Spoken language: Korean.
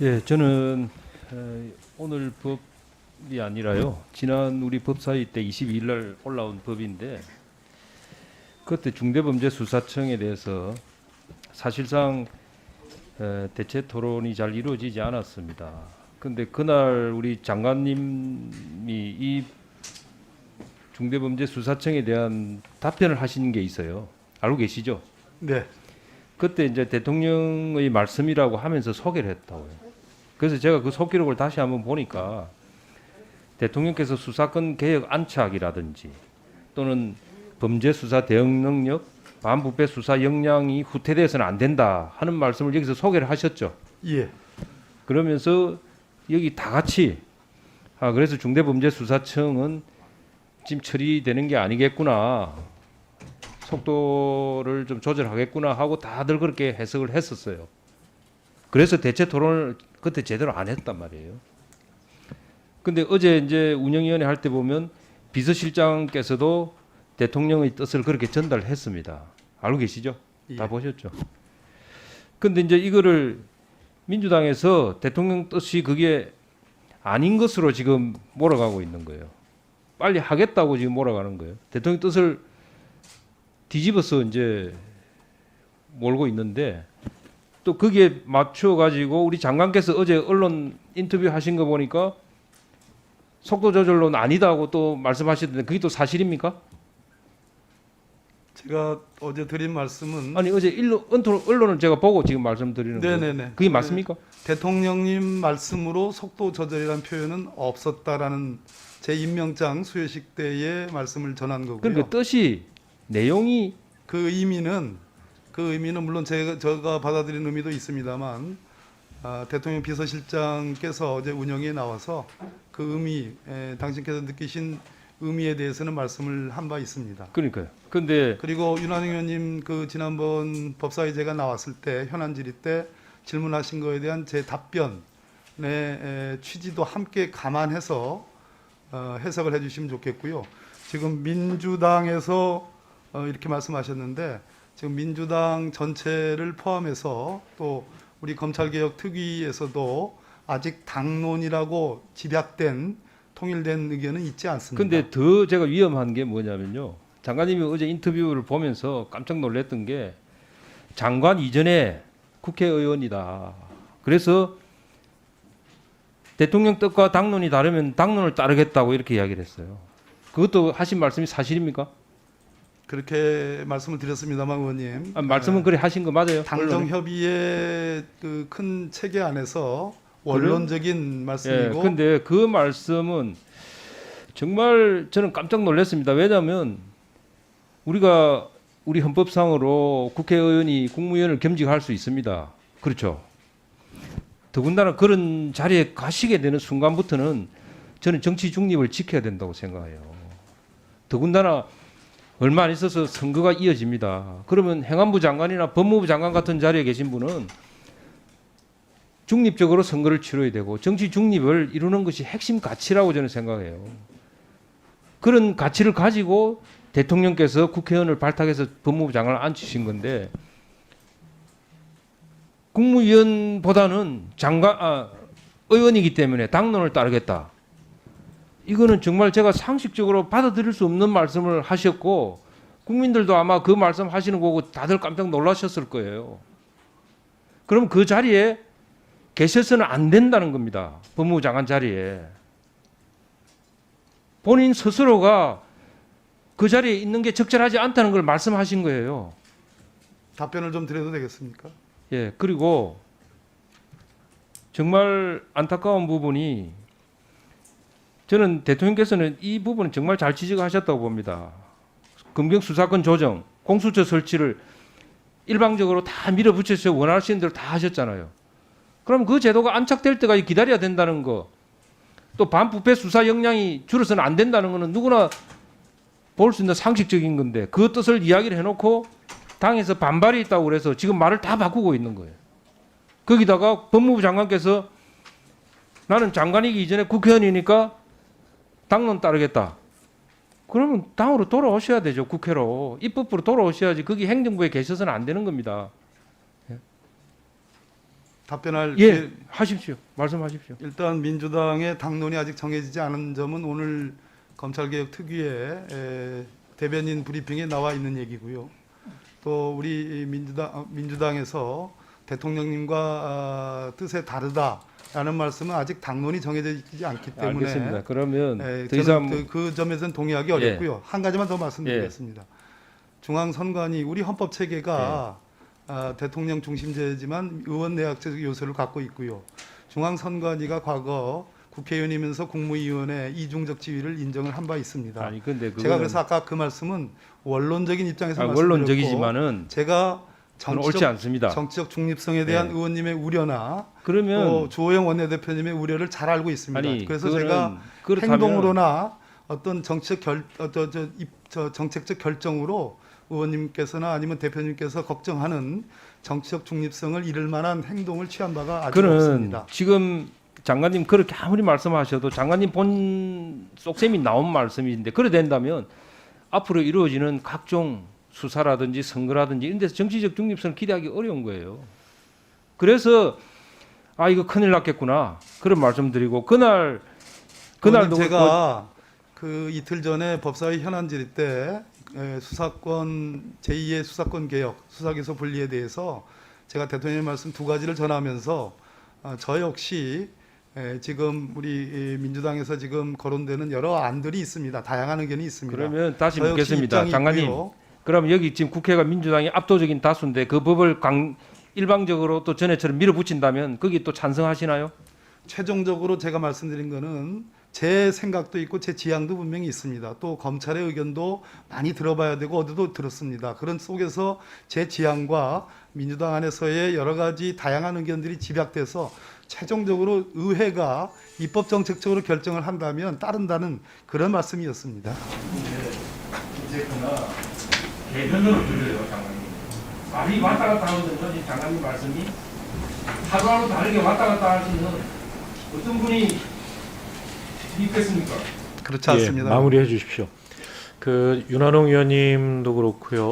예, 저는 에, 오늘 법이 아니라요. 지난 우리 법사위 때 22일 날 올라온 법인데 그때 중대범죄수사청에 대해서 사실상 에, 대체 토론이 잘 이루어지지 않았습니다. 근데 그날 우리 장관님이 이 중대범죄수사청에 대한 답변을 하신 게 있어요. 알고 계시죠? 네. 그때 이제 대통령의 말씀이라고 하면서 소개를 했다고요. 그래서 제가 그 속기록을 다시 한번 보니까 대통령께서 수사권 개혁 안착이라든지 또는 범죄 수사 대응 능력, 반부패 수사 역량이 후퇴돼서는 안 된다 하는 말씀을 여기서 소개를 하셨죠. 예. 그러면서 여기 다 같이 아 그래서 중대범죄수사청은 지금 처리되는 게 아니겠구나 속도를 좀 조절하겠구나 하고 다들 그렇게 해석을 했었어요. 그래서 대체 토론을 그때 제대로 안 했단 말이에요. 근데 어제 이제 운영위원회 할 때 보면 비서실장께서도 대통령의 뜻을 그렇게 전달했습니다. 알고 계시죠? 예. 다 보셨죠? 근데 이제 이거를 민주당에서 대통령 뜻이 그게 아닌 것으로 지금 몰아가고 있는 거예요. 빨리 하겠다고 지금 몰아가는 거예요. 대통령 뜻을 뒤집어서 이제 몰고 있는데 또 거기에 맞춰 가지고 우리 장관께서 어제 언론 인터뷰 하신 거 보니까 속도 조절로는 아니다고 또 말씀하시던데 그게 또 사실입니까? 제가 어제 드린 말씀은 아니 어제 일로, 언론- 언론을 제가 보고 지금 말씀드리는 거예요. 그게 맞습니까? 대통령님 말씀으로 속도 조절이라는 표현은 없었다라는 제 임명장 수여식 때의 말씀을 전한 거고요. 그러니까 뜻이 내용이 그 의미는 그 의미는 물론 제가 제가 받아들인 의미도 있습니다만 아, 대통령 비서실장께서 어제 운영에 나와서 그 의미 에, 당신께서 느끼신 의미에 대해서는 말씀을 한 바 있습니다. 그러니까요. 근데 그리고 윤한영 의원님 그 지난번 법사위 제가 나왔을 때 현안 질의 때 질문하신 거에 대한 제 답변의 에, 취지도 함께 감안해서 어, 해석을 해주시면 좋겠고요. 지금 민주당에서 어, 이렇게 말씀하셨는데 지금 민주당 전체를 포함해서 또 우리 검찰개혁 특위에서도 아직 당론이라고 집약된 통일된 의견은 있지 않습니다. 근데 더 제가 위험한 게 뭐냐면요. 장관님이 어제 인터뷰를 보면서 깜짝 놀랐던 게 장관 이전에 국회의원이다. 그래서 대통령 뜻과 당론이 다르면 당론을 따르겠다고 이렇게 이야기를 했어요. 그것도 하신 말씀이 사실입니까? 그렇게 말씀을 드렸습니다만 의원님 아, 말씀은 그래 하신 거 맞아요? 당정? 협의의 그 큰 체계 안에서 원론적인 예, 말씀이고 근데 그 말씀은 정말 저는 깜짝 놀랐습니다. 왜냐하면 우리가 우리 헌법상으로 국회의원이 국무위원을 겸직할 수 있습니다. 그렇죠. 더군다나 그런 자리에 가시게 되는 순간부터는 저는 정치 중립을 지켜야 된다고 생각해요. 더군다나 얼마 안 있어서 선거가 이어집니다. 그러면 행안부 장관이나 법무부 장관 같은 자리에 계신 분은 중립적으로 선거를 치러야 되고 정치 중립을 이루는 것이 핵심 가치라고 저는 생각해요. 그런 가치를 가지고 대통령께서 국회의원을 발탁해서 법무부 장관을 앉히신 건데 국무위원보다는 장관 아, 의원이기 때문에 당론을 따르겠다. 이거는 정말 제가 상식적으로 받아들일 수 없는 말씀을 하셨고 국민들도 아마 그 말씀 하시는 거고 다들 깜짝 놀라셨을 거예요. 그럼 그 자리에 계셔서는 안 된다는 겁니다. 법무부 장관 자리에. 본인 스스로가 그 자리에 있는 게 적절하지 않다는 걸 말씀하신 거예요. 답변을 좀 드려도 되겠습니까? 예, 그리고 정말 안타까운 부분이 저는 대통령께서는 이 부분은 정말 잘 지적하셨다고 봅니다. 검경 수사권 조정, 공수처 설치를 일방적으로 다 밀어붙여서 원하시는 대로 다 하셨잖아요. 그럼 그 제도가 안착될 때까지 기다려야 된다는 거, 또 반부패 수사 역량이 줄어서는 안 된다는 거는 누구나 볼 수 있는 상식적인 건데 그 뜻을 이야기를 해놓고 당에서 반발이 있다고 그래서 지금 말을 다 바꾸고 있는 거예요. 거기다가 법무부 장관께서 나는 장관이기 이전에 국회의원이니까 당론 따르겠다. 그러면 당으로 돌아오셔야 되죠. 국회로. 입법부로 돌아오셔야지. 거기 행정부에 계셔서는 안 되는 겁니다. 예. 답변할 예, 기회- 하십시오. 말씀하십시오. 일단 민주당의 당론이 아직 정해지지 않은 점은 오늘 검찰개혁 특위의 에, 대변인 브리핑에 나와 있는 얘기고요. 또 우리 민주당 어, 민주당에서 대통령님과 아, 뜻에 다르다 라는 말씀은 아직 당론이 정해져 있지 않기 때문에 알겠습니다. 그러면 에, 더 이상 저는 그, 그 점에서는 동의하기 어렵고요. 한 가지만 더 말씀드리겠습니다. 중앙선관위 우리 헌법 체계가 아, 대통령 중심제지만 의원 내각제적 요소를 갖고 있고요. 중앙선관위가 과거 국회의원이면서 국무위원회 이중적 지위를 인정을 한 바 있습니다. 아니 근데 그거는 제가 그래서 아까 그 말씀은 원론적인 입장에서 아, 말씀드렸고 원론적이지만은 제가 그건 옳지 않습니다. 정치적 중립성에 대한 네. 의원님의 우려나 그러면 또 주호영 원내대표님의 우려를 잘 알고 있습니다. 아니 그래서 제가 그렇다면 행동으로나 어떤 정치적 결, 어, 저, 저, 입, 저 정책적 결정으로 의원님께서나 아니면 대표님께서 걱정하는 정치적 중립성을 잃을 만한 행동을 취한 바가 아직 없습니다. 지금 장관님 그렇게 아무리 말씀하셔도 장관님 본 속셈이 나온 말씀인데 그래 된다면 앞으로 이루어지는 각종 수사라든지 선거라든지 이런 데서 정치적 중립성을 기대하기 어려운 거예요. 그래서 아 이거 큰일 났겠구나 그런 말씀드리고 그날 그날도 제가 그 이틀 전에 법사위 현안 질의 때 에, 수사권 제2의 수사권 개혁 수사기소 분리에 대해서 제가 대통령의 말씀 두 가지를 전하면서 어, 저 역시 에, 지금 우리 이 민주당에서 지금 거론되는 여러 안들이 있습니다. 다양한 의견이 있습니다. 그러면 다시 묻겠습니다, 장관님. 있고요. 그럼 여기 지금 국회가 민주당이 압도적인 다수인데 그 법을 강 일방적으로 또 전에처럼 밀어붙인다면 거기 또 찬성하시나요? 최종적으로 제가 말씀드린 거는 제 생각도 있고 제 지향도 분명히 있습니다. 또 검찰의 의견도 많이 들어봐야 되고 어디도 들었습니다. 그런 속에서 제 지향과 민주당 안에서의 여러 가지 다양한 의견들이 집약돼서 최종적으로 의회가 입법 정책적으로 결정을 한다면 따른다는 그런 말씀이었습니다. 이 제 그나 개변으로 들려요, 장관님. 말이 왔다 갔다 하거든요, 지금 장관님 말씀이. 하루하루 다르게 왔다 갔다 하시는 어떤 분이 있겠습니까? 그렇지 않습니다. 예, 마무리해 주십시오. 그 윤한홍 의원님도 그렇고요.